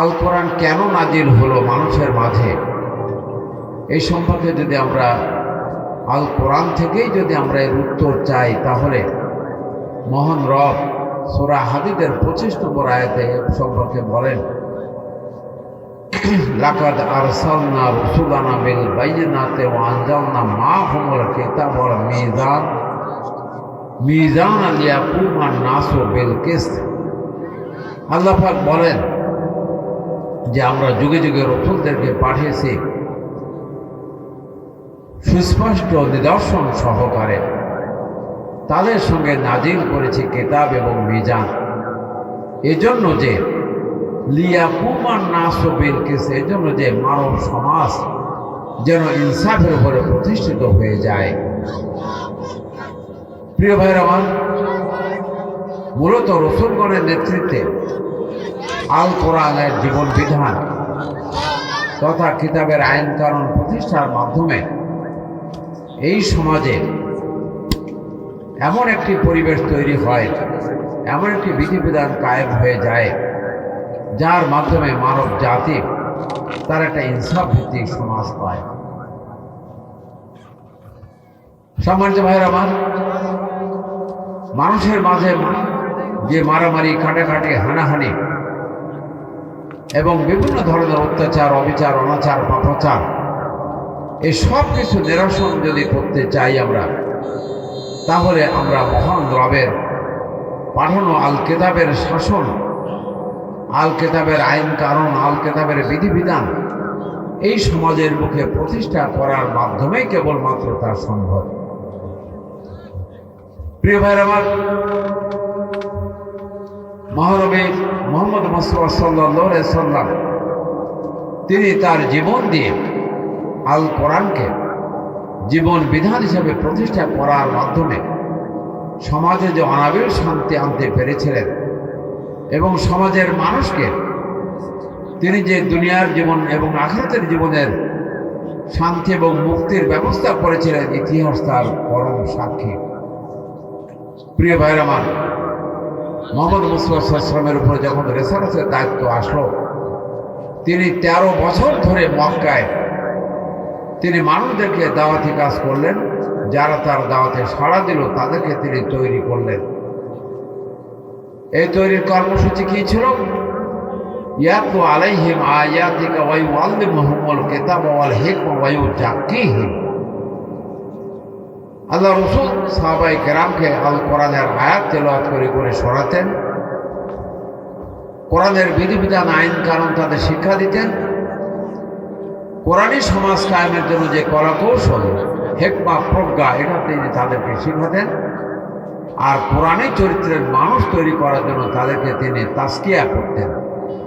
আল কোরআন কেন নাজিল হলো মানুষের মাঝে? এই সম্পর্কে যদি আমরা আল কোরআন থেকেই যদি আমরা এর উত্তর চাই, তাহলে মহান রব সোরা হাদিদের পঁচিশ নম্বর আয়াতে সম্পর্কে বলেন, লাকাদ আরসালনা রসুলানা বিল বাইয়িনাতি ওয়া আনজালনা মাহুমুল কিতাব ওয়াল মিজান মিজান লিয়াকুমা নাসু বিল কিসত। আল্লাহ বলেন যে আমরা যুগে যুগে রসুলদেরকে পাঠিয়েছি। সুস্পষ্ট নিদর্শন সহকারে। তাদের সঙ্গে নাজিল করেছি কেতাব এবং মিজান। এজন্য যে লিয়াকুমার নাসবিল কেস, এজন্য যে মানব সমাজ যেন ইনসাফের উপরে প্রতিষ্ঠিত হয়ে যায়। প্রিয় ভাইয়ের আমার মূলত রসুলগণের নেতৃত্বে আল কোরআনের জীবন বিধান তথা কিতাবের আইন কানুন প্রতিষ্ঠার মাধ্যমে এই সমাজে এমন একটি পরিবেশ তৈরি হয়, এমন একটি বিধিবিধান কায়েম হয়ে যায়, যার মাধ্যমে মানব জাতি তার একটা ইনসাফ ভিত্তিক সমাজ পায়। সম্মানিত ভাইয়ের আমার, মানুষের মাঝে যে মারামারি, কাটাকাটি, হানাহানি এবং বিভিন্ন ধরনের অত্যাচার, অবিচার, অনাচার, পাপাচার, এই সব কিছু নিরসন যদি করতে চাই আমরা, তাহলে আমরা মহান রবের পাঠানো আল কেতাবের শাসন আল কেতাবের আইন কারণ আল কেতাবের বিধিবিধান, এই সমাজের মুখে প্রতিষ্ঠা করার মাধ্যমেই কেবলমাত্র তা সম্ভব। প্রিয় ভাইয়ের আমার মহানবী মোহাম্মদ মুস্তফা সাল্লাহ সাল্লাম, তিনি তার জীবন দিয়ে আল কোরআনকে জীবন বিধান হিসেবে প্রতিষ্ঠা করার মাধ্যমে সমাজে যে অনাবিল শান্তি আনতে পেরেছিলেন এবং সমাজের মানুষকে তিনি যে দুনিয়ার জীবন এবং আখরাতের জীবনের শান্তি এবং মুক্তির ব্যবস্থা করেছিলেন, ইতিহাস তার পরম সাক্ষী। প্রিয় ভাইয়ের আমার মোহাম্মদ মুস্তফামের উপরে যখন রেসারেসের দায়িত্ব আসলো, তিনি তেরো বছর ধরে মক্কায় তিনি মানুষদেরকে দাওয়াতি কাজ করলেন, যারা তার দাওয়াতে সাড়া দিল, তাদেরকে তিনি তৈরি করলেন। এই তৈরির কর্মসূচি কি ছিল? ইয়াতু আলাইহিম আয়াতিকা ওয়াই ওয়াল্লিমুহুমুল কিতাব ওয়াল হিকমা ওয়া ইউজাক্কিহিম। আল্লাহ রসুল সাহাবাই কেরামকে আল কোরআনের আয়াত তেলাওয়াত করে করে সরাতেন। কোরআনের বিধিবিধান, আইন কারণ তাদের শিক্ষা দিতেন। কোরআনই সমাজ কায়েমের জন্য যে কলা কৌশল হেকমা, প্রজ্ঞা, এটা তিনি তাদেরকে শিখাতেন। আর কোরআনই চরিত্রের মানুষ তৈরি করার জন্য তাদেরকে তিনি তাস্কিয়া করতেন।